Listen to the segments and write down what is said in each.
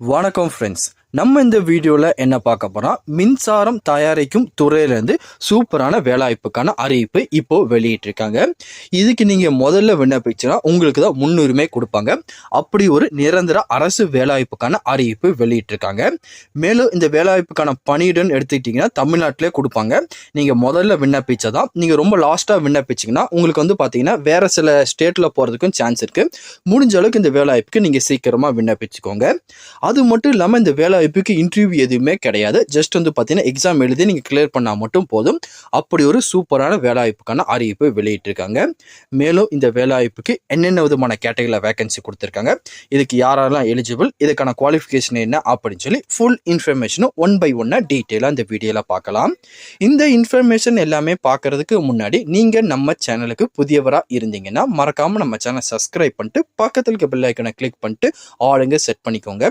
வணக்கம் ஃப்ரெண்ட்ஸ் நம்ம இந்த வீடியோவில் என்ன பார்க்க போகிறோம் மின்சாரம் தயாரிக்கும் துறையிலேருந்து சூப்பரான வேலைவாய்ப்புக்கான அறிவிப்பு இப்போது வெளியிட்டிருக்காங்க. இதுக்கு நீங்கள் முதல்ல விண்ணப்பிச்சுன்னா உங்களுக்கு தான் முன்னுரிமை கொடுப்பாங்க. அப்படி ஒரு நிரந்தர அரசு வேலைவாய்ப்புக்கான அறிவிப்பு வெளியிட்டிருக்காங்க. மேலும் இந்த வேலைவாய்ப்புக்கான பணியிடன்னு எடுத்துக்கிட்டிங்கன்னா தமிழ்நாட்டிலே கொடுப்பாங்க. நீங்கள் முதல்ல விண்ணப்பிச்சதான் நீங்கள் ரொம்ப லாஸ்ட்டாக விண்ணப்பிச்சிங்கன்னா உங்களுக்கு வந்து பார்த்தீங்கன்னா வேறு சில ஸ்டேட்டில் போகிறதுக்கும் சான்ஸ் இருக்குது முடிஞ்ச அளவுக்கு இந்த வேலைவாய்ப்புக்கு நீங்கள் சீக்கிரமாக விண்ணப்பிச்சுக்கோங்க. அது மட்டும் இல்லாமல் இந்த வேலைவாய்ப்புக்கு இன்டர்வியூ எதுவுமே கிடையாது. ஜஸ்ட் வந்து பார்த்தீங்கன்னா எக்ஸாம் எழுதி நீங்கள் கிளியர் பண்ணால் மட்டும் போதும். அப்படி ஒரு சூப்பரான வேலைவாய்ப்புக்கான அறிவிப்பு வெளியிட்டிருக்காங்க. மேலும் இந்த வேலைவாய்ப்புக்கு என்னென்ன விதமான கேட்டகரியில் வேகன்சி கொடுத்துருக்காங்க? இதுக்கு யாரெல்லாம் எலிஜிபிள் இதுக்கான குவாலிஃபிகேஷன் என்ன? அப்படின்னு சொல்லி ஃபுல் இன்ஃபர்மேஷனும் ஒன் பை ஒன்னாக டீட்டெயிலாக இந்த வீடியோவில் பார்க்கலாம். இந்த இன்ஃபர்மேஷன் எல்லாமே பார்க்கறதுக்கு முன்னாடி நீங்கள் நம்ம சேனலுக்கு புதியவராக இருந்தீங்கன்னா மறக்காமல் நம்ம சேனலை சப்ஸ்கிரைப் பண்ணிட்டு பக்கத்தில் இருக்க பெல் ஐக்கனை கிளிக் பண்ணிட்டு ஆளுங்க செட் பண்ணிக்கோங்க.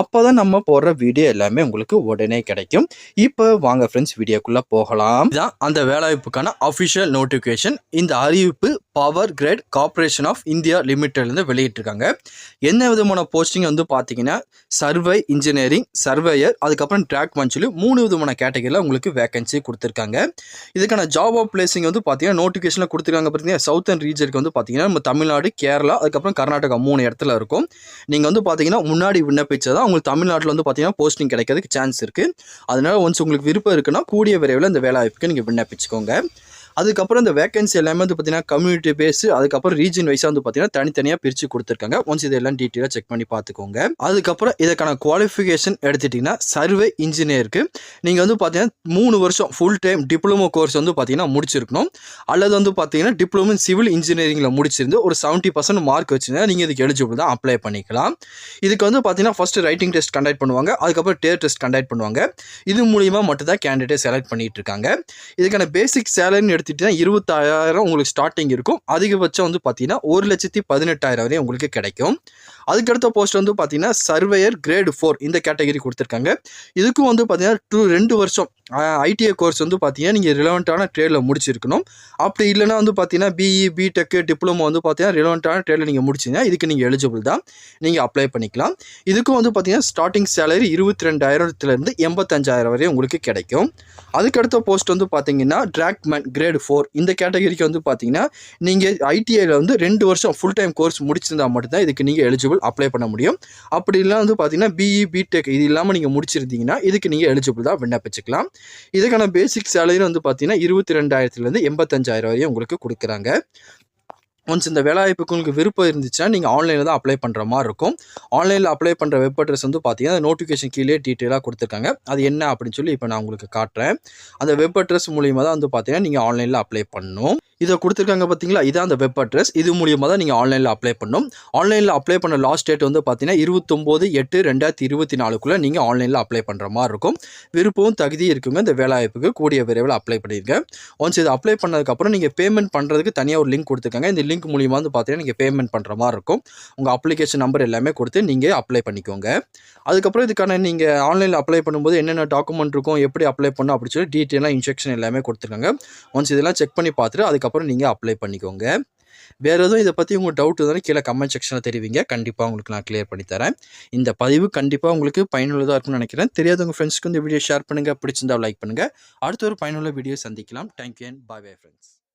அப்போ தான் நம்ம போடுற வீடியோ எல்லாமே உங்களுக்கு உடனே கிடைக்கும். இப்போ வாங்க ஃப்ரெண்ட்ஸ் வீடியோக்குள்ளே போகலாம். இதுதான் அந்த வேலைவாய்ப்புக்கான அஃபிஷியல் நோட்டிஃபிகேஷன் இந்த அறிவிப்பு Power Grid Corporation of India லிமிட்டட்லேருந்து வெளியிட்டிருக்காங்க. என்ன விதமான போஸ்டிங் வந்து பார்த்தீங்கன்னா சர்வே இன்ஜினியரிங் சர்வேயர் அதுக்கப்புறம் ட்ராக் சொல்லி மூணு விதமான கேட்டகரியில் உங்களுக்கு வேகன்சி கொடுத்துருக்காங்க. இதுக்கான ஜாப் ஆஃப் பிளேசிங் வந்து பார்த்தீங்கன்னா நோட்டிஃபிகேஷனில் கொடுத்துருக்காங்க பார்த்தீங்கன்னா சவுத்தர்ன் ரீஜனுக்கு வந்து பார்த்தீங்கன்னா நம்ம தமிழ்நாடு கேரளா அதுக்கப்புறம் கர்நாடகா மூணு இடத்துல இருக்கும். நீங்கள் வந்து பார்த்தீங்கன்னா முன்னாடி விண்ணப்பிச்சதா உங்களுக்கு தமிழ்நாட்டில் வந்து பார்த்தீங்கன்னா போஸ்டிங் கிடைக்கிறதுக்கு சான்ஸ் இருக்குது அதனால் ஒன்ஸ் உங்களுக்கு விருப்பம் இருக்குன்னா கூடிய விரைவில் இந்த வேலை வாய்ப்புக்கு நீங்கள் விண்ணப்பிச்சுக்கோங்க. அதுக்கப்புறம் இந்த வேகன்சி எல்லாமே வந்து பார்த்தீங்கன்னா கம்யூனிட்டி பேஸ் அதுக்கப்புறம் ரீஜன் வைஸாக வந்து பார்த்தீங்கன்னா தனித்தனியாக பிரித்து கொடுத்துருக்காங்க. ஒன்ஸ் இதெல்லாம் டீட்டெயிலாக செக் பண்ணி பார்த்துக்கோங்க. அதுக்கப்புறம் இதுக்கான குவாலிஃபிகேஷன் எடுத்துட்டிங்கன்னா சர்வே இன்ஜினியருக்கு நீங்கள் வந்து பார்த்தீங்கன்னா மூணு வருஷம் ஃபுல் டைம் டிப்ளமோ கோர்ஸ் வந்து பார்த்தீங்கன்னா முடிச்சிருக்கணும். அல்லது வந்து பார்த்தீங்கன்னா டிப்ளமோ சிவில் இன்ஜினியரிங்கில் முடிச்சிருந்து ஒரு செவன்ட்டி பர்சன்ட் மார்க் வச்சுருந்தா நீங்கள் இதுக்கு எலிஜிபிள் தான் அப்ளை பண்ணிக்கலாம். இதுக்கு வந்து பார்த்தீங்கன்னா ஃபஸ்ட்டு ரைட்டிங் டெஸ்ட் கண்டக்ட் பண்ணுவாங்க. அதுக்கப்புறம் டேர் டெஸ்ட் கண்டக்ட் பண்ணுவாங்க. இது மூலியமாக மட்டும் தான் கேண்டிடேட் செலக்ட் பண்ணிட்டு இருக்காங்க. இதுக்கான பேசிக் சேலரின்னு எடுத்துகிட்டிங்கன்னா இருபத்தாயிரம் உங்களுக்கு ஸ்டார்டிங் இருக்கும். அதிகபட்சம் வந்து பார்த்தீங்கன்னா ஒரு லட்சத்தி பதினெட்டாயிரம் வரையும் உங்களுக்கு கிடைக்கும். அதுக்கடுத்த போஸ்ட் வந்து பார்த்தீங்கன்னா சர்வேயர் கிரேடு ஃபோர் இந்த கேட்டகரி கொடுத்துருக்காங்க. இதுக்கும் வந்து பார்த்தீங்கன்னா டூ ரெண்டு வருஷம் ஐடிஐ கோர்ஸ் வந்து பார்த்தீங்கன்னா நீங்கள் ரிலவெண்ட்டான ட்ரேடில் முடிச்சிருக்கணும். அப்படி இல்லைனா வந்து பார்த்தீங்கன்னா பிஇ பிடெக்கு டிப்ளமோ வந்து பார்த்தீங்கன்னா ரிலவெண்ட்டான ட்ரேடில் நீங்கள் முடிச்சிங்கன்னா இதுக்கு நீங்கள் எலிஜிபிள் தான். நீங்கள் அப்ளை பண்ணிக்கலாம். இதுக்கும் வந்து பார்த்தீங்கன்னா ஸ்டார்டிங் சேலரி இருபத்தி ரெண்டாயிரத்துலேருந்து எண்பத்தஞ்சாயிரம் வரையும் உங்களுக்கு கிடைக்கும். அதுக்கடுத்த போஸ்ட் வந்து பார்த்தீங்கன்னா டிராக்மேன் கிரேட் ஃபோர் இந்த கேட்டகரிக்கு வந்து பார்த்தீங்கன்னா நீங்கள் ஐடிஐயில் வந்து ரெண்டு வருஷம் ஃபுல் டைம் கோர்ஸ் முடிச்சிருந்தா மட்டும்தான் இதுக்கு நீங்கள் எலிஜிபிள் அப்ளை பண்ண முடியும். அப்படி இல்லை வந்து பார்த்தீங்கன்னா பிஇ பிடெக் இது இல்லாமல் நீங்கள் முடிச்சிருந்தீங்கன்னா இதுக்கு நீங்கள் எலிஜிபிள் தான். விண்ணப்பிச்சுக்கலாம். இதுக்கான பேசிக் சேலரின்னு வந்து பார்த்தீங்கன்னா இருபத்தி ரெண்டாயிரத்துலேருந்து எண்பத்தஞ்சாயிரம் வரையும் உங்களுக்கு கொடுக்குறாங்க. ஒன்ஸ் இந்த வேலைவாய்ப்புக்கு உங்களுக்கு விருப்பம் இருந்துச்சுன்னா நீங்கள் ஆன்லைனில் தான் அப்ளை பண்ணுற மாதிரி இருக்கும். ஆன்லைனில் அப்ளை பண்ணுற வெப் அட்ரஸ் வந்து பார்த்தீங்கன்னா நோட்டிஃபிகேஷன் கீழே டீட்டெயிலாக கொடுத்துருக்காங்க. அது என்ன அப்படின்னு சொல்லி இப்போ நான் உங்களுக்கு காட்டுறேன். அந்த வெப் அட்ரஸ் மூலியமாக தான் வந்து பார்த்தீங்கன்னா நீங்கள் ஆன்லைனில் அப்ளை பண்ணணும். இதை கொடுத்துருக்காங்க பார்த்தீங்களா? இதான் அந்த வெப் அட்ரஸ் இது மூலியமாக தான் நீங்கள் ஆன்லைனில் அப்ளை பண்ணும் ஆன்லைனில் அப்ளை பண்ண லாஸ்ட் டேட் வந்து பார்த்தீங்கன்னா இருபத்தொம்போது எட்டு ரெண்டாயிரத்தி இருபத்தி நாலுக்குள்ளே நீங்கள் ஆன்லைனில் அப்ளை பண்ணுற மாதிரி இருக்கும். விருப்பம் தகுதி இருக்குங்க. இந்த வேலைவாய்ப்புக்கு கூடிய விரைவில் அப்ளை பண்ணியிருங்க ஒன்ஸ் இது அப்ளை பண்ணதுக்கப்புறம் நீங்கள் பேமெண்ட் பண்ணுறதுக்கு தனியாக ஒரு லிங்க் கொடுத்துருக்காங்க இந்த லிங்க் மூலியமாக வந்து பார்த்தீங்கன்னா நீங்கள் பேமெண்ட் பண்ணுற மாதிரி இருக்கும். உங்கள் அப்ளிகேஷன் நம்பர் எல்லாமே கொடுத்து நீங்கள் அப்ளை பண்ணிக்கோங்க. அதுக்கப்புறம் இதுக்கான நீங்கள் ஆன்லைனில் அப்ளை பண்ணும்போது என்னென்ன டாக்குமெண்ட் இருக்கும் எப்படி அப்ளை பண்ணும் அப்படின்னு சொல்லி டீட்டெயிலாக இன்ஸ்ட்ரக்ஷன் எல்லாமே கொடுத்துருக்காங்க ஒன்ஸ் இதெல்லாம் செக் பண்ணி பார்த்துட்டு அதுக்கப்புறம் நீங்கள் அப்ளை பண்ணிக்கோங்க. வேறு எதுவும் இதை பற்றி உங்களுக்கு டவுட் இருந்தாலும் கீழே கமெண்ட் செக்ஷனில் தெரிவிங்க. கண்டிப்பாக உங்களுக்கு நான் கிளியர் பண்ணி தரேன். இந்த பதிவு கண்டிப்பாக உங்களுக்கு பயனுள்ளதாக இருக்கும்னு நினைக்கிறேன். தெரியாதவங்க ஃப்ரெண்ட்ஸ்க்கு இந்த வீடியோ ஷேர் பண்ணுங்கள் பிடிச்சிருந்தா லைக் பண்ணுங்கள் அடுத்த ஒரு பயனுள்ள வீடியோ சந்திக்கலாம். Thank you and bye bye friends